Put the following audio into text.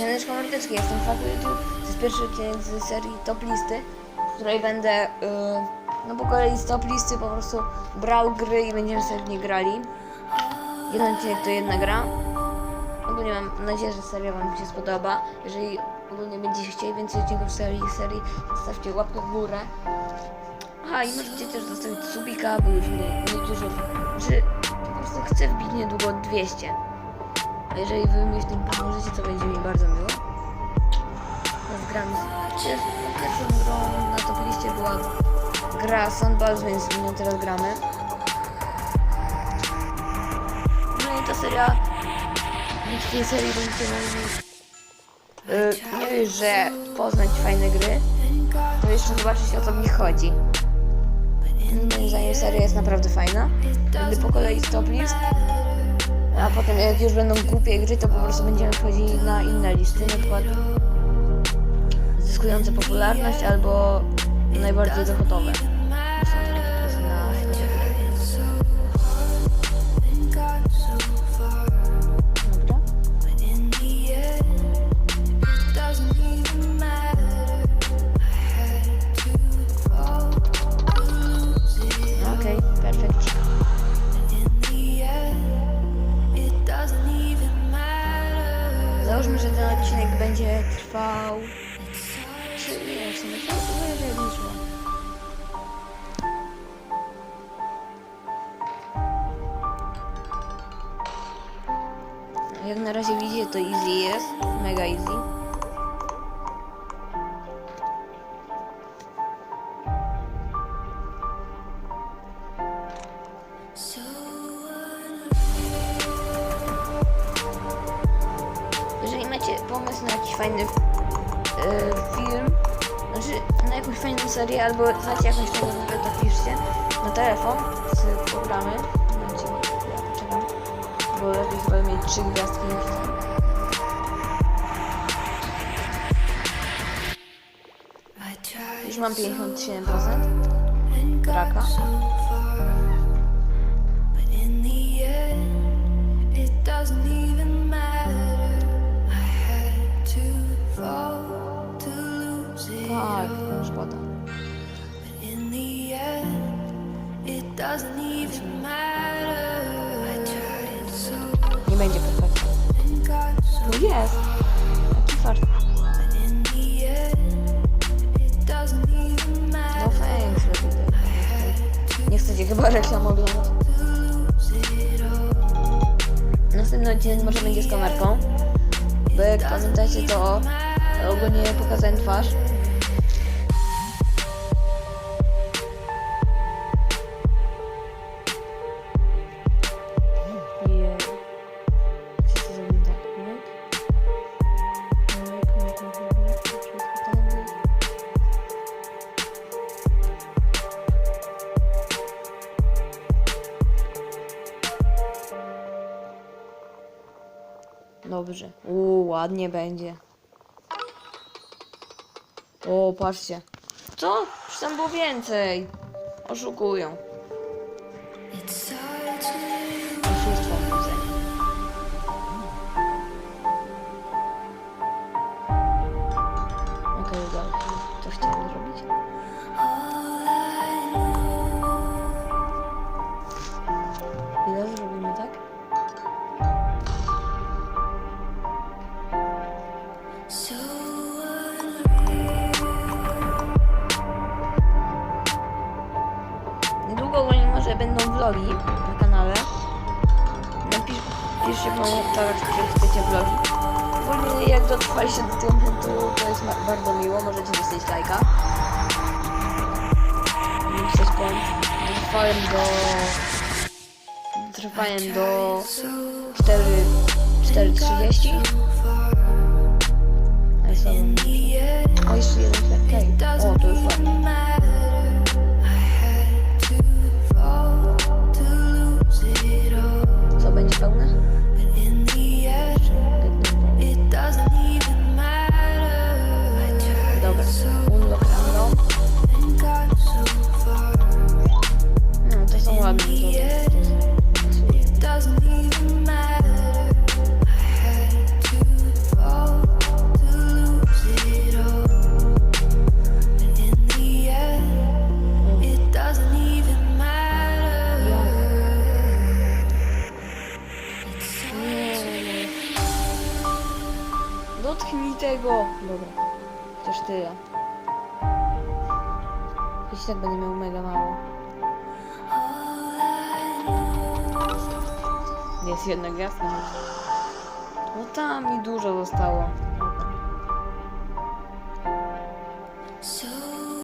Cianeczka Mordeczki, jestem Faku YouTube. To jest pierwszy odcinek z serii Top Listy, w której będę, y, no po kolei z Top Listy po prostu brał gry i będziemy sobie w nie grali. Jeden odcinek to jedna gra. Ogólnie mam nadzieję, że seria Wam się spodoba. Jeżeli ogólnie będziecie chcieli więcej odcinków serii, serii, zostawcie łapkę w górę. Aha, i możecie też zostawić subika, bo już nie, niektórzy, że po prostu chcę wbić niedługo 200. A jeżeli wy mi w tym pomożecie, to będzie mi bardzo miło. Teraz gram z... Pierwszą grą na top liście była gra Sandballs, więc w nią teraz gramy. No i ta seria... W tej serii będziecie mogli... Yy, nie dość, że poznać fajne gry, to jeszcze zobaczyć o co mi chodzi. Moim zdaniem seria jest naprawdę fajna. Będę po kolei stop list. A potem jak już będą głupie gry, to po prostu będziemy wchodzili na inne listy, na przykład zyskujące popularność albo najbardziej dochodowe. Będzie trwał... Czy nie, w sumie to jak liczba. Jak na razie widzicie, to easy jest. Mega easy. Pomysł na jakiś fajny e, film, znaczy na jakąś fajną serię, albo znacie jakąś fajną grę, to piszcie na telefon z programy. Momencie, ja poczekam, bo lepiej chyba mieć trzy gwiazdki niż ten. Już mam 57% braka. Nie będzie so, No jest! Jaki fart. No thanks, Nie chcecie chyba reklam oglądać. Następny odcinek może będzie z kamerką. Bo jak pamiętacie, to ogólnie pokazałem twarz. Dobrze. Uuu, ładnie będzie. O, patrzcie. Co? Już tam było więcej. Oszukują. Niedługo może będą vlogi na kanale. Napisz, piszcie w komentarzach, czy chcecie vlogi. Ogólnie jak dotrwaliście do tego momentu, to jest bardzo miło, możecie zostawić lajka. Nie chcę skończyć. Dotrwałem do... Dotrwałem do 4... 4.30. şey oldu. Dotknij tego! Dobra. Chociaż tyle. Choć i tak będę miał mega mało. Jest jedna gwiazda. No tam mi dużo zostało.